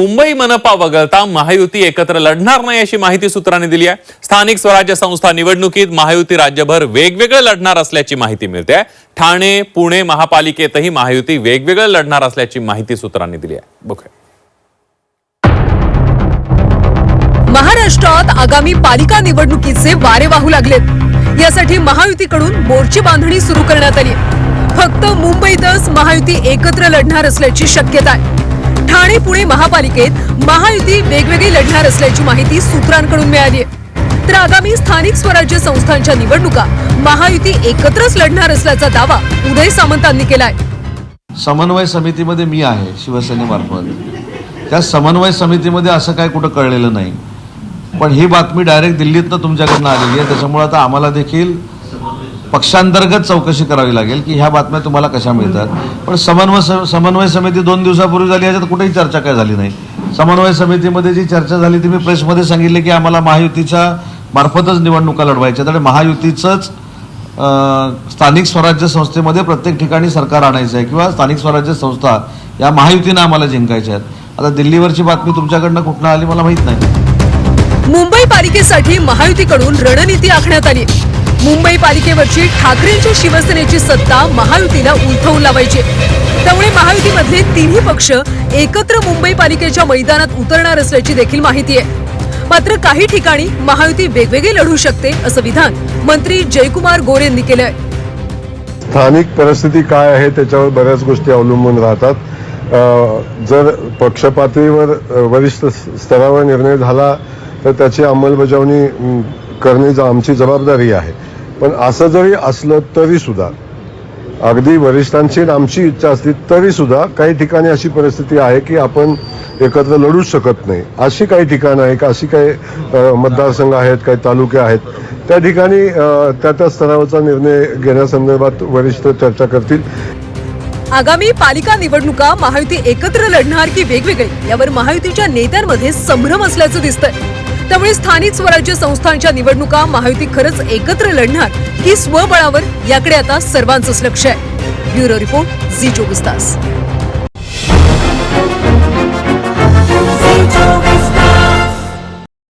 मुंबई मनपा वगळता महायुती एकत्र लढणार नाही अशी माहिती सूत्रांनी दिली आहे. स्थानिक स्वराज्य संस्था निवडणुकीत महायुती राज्यभर वेगवेगळं लढणार असल्याची माहिती मिळते. ठाणे पुणे महापालिकेतही महायुती वेगवेगळे लढणार असल्याची माहिती सूत्रांनी दिली आहे. बघूया. महाराष्ट्रात आगामी पालिका निवडणुकीचे वारे वाहू लागलेत. यासाठी महायुतीकडून मोर्चे बांधणी सुरू करण्यात आली फक्त मुंबईतच महायुती एकत्र लढणार असल्याची शक्यता आहे. ठाणे पुणे महापालिकेत महायुती वेगवेगळी लढणार असल्याची माहिती सूत्रांकडून मिळाली आहे तर आगामी स्थानिक स्वराज्य संस्थांच्या निवडणुका महायुती एकत्रच लढणार असल्याचा दावा उदय सामंतांनी केलाय. समन्वय समितीमध्ये मी आहे शिवसेनेमार्फत. त्या समन्वय समितीमध्ये असं काय कुठं कळलेलं नाही. पण ही बातमी डायरेक्ट दिल्लीतनं तुमच्याकडनं आलेली आहे त्याच्यामुळे आता आम्हाला देखील पक्षांतर्गत चौकशी करावी लागेल की ह्या बातम्या तुम्हाला कशा मिळतात. पण समन्वय समन्वय समिती दोन दिवसापूर्वी झाली याच्यात कुठेही चर्चा काय झाली नाही. समन्वय समितीमध्ये जी चर्चा झाली ती मी प्रेसमध्ये सांगितले की आम्हाला महायुतीच्या मार्फतच निवडणुका लढवायच्या तर महायुतीचंच स्थानिक स्वराज्य संस्थेमध्ये प्रत्येक ठिकाणी सरकार आणायचं आहे किंवा स्थानिक स्वराज्य संस्था या महायुतीनं आम्हाला जिंकायच्या आहेत. आता दिल्लीवरची बातमी तुमच्याकडनं कुठनं आली मला माहीत नाही. मुंबई पालिकेसाठी महायुतीकडून रणनीती आखण्यात आली. मुंबई पालिकेवरची ठाकरेंची शिवसेनेची सत्ता महायुतीला उलथवून लावायची. त्यामुळे महायुतीमधले तिन्ही पक्ष एकत्र मुंबई पालिकेच्या मैदानात उतरणार असल्याची देखील माहिती आहे. मात्र काही ठिकाणी महायुती वेगवेगळी लढू शकते असं विधान मंत्री जयकुमार गोरे यांनी केलंय. स्थानिक परिस्थिती काय आहे त्याच्यावर बऱ्याच गोष्टी अवलंबून राहतात. जर पक्षपातळीवर वरिष्ठ स्तरावर निर्णय झाला तर त्याची अंमलबजावणी करणे आमची जबाबदारी आहे. पण असं जरी असलं तरी सुद्धा अगदी वरिष्ठांची आणि आमची इच्छा असली तरी सुद्धा काही ठिकाणी अशी परिस्थिती आहे की आपण एकत्र लढूच शकत नाही. अशी काही ठिकाणं आहे का अशी काही मतदारसंघ आहेत काही तालुके आहेत. त्या ठिकाणी त्या त्या स्तरावरचा निर्णय घेण्यासंदर्भात वरिष्ठ चर्चा करतील. आगामी पालिका निवडणुका महायुती एकत्र लढणार की वेगवेगळे? यावर महायुतीच्या नेत्यांमध्ये संभ्रम असल्याचं दिसतंय. त्यामुळे स्थानिक स्वराज्य संस्थांच्या निवडणुका महायुती खरंच एकत्र लढणार की स्वबळावर याकडे आता सर्वांचंच लक्ष आहे. ब्युरो रिपोर्ट झी चोवीस तास.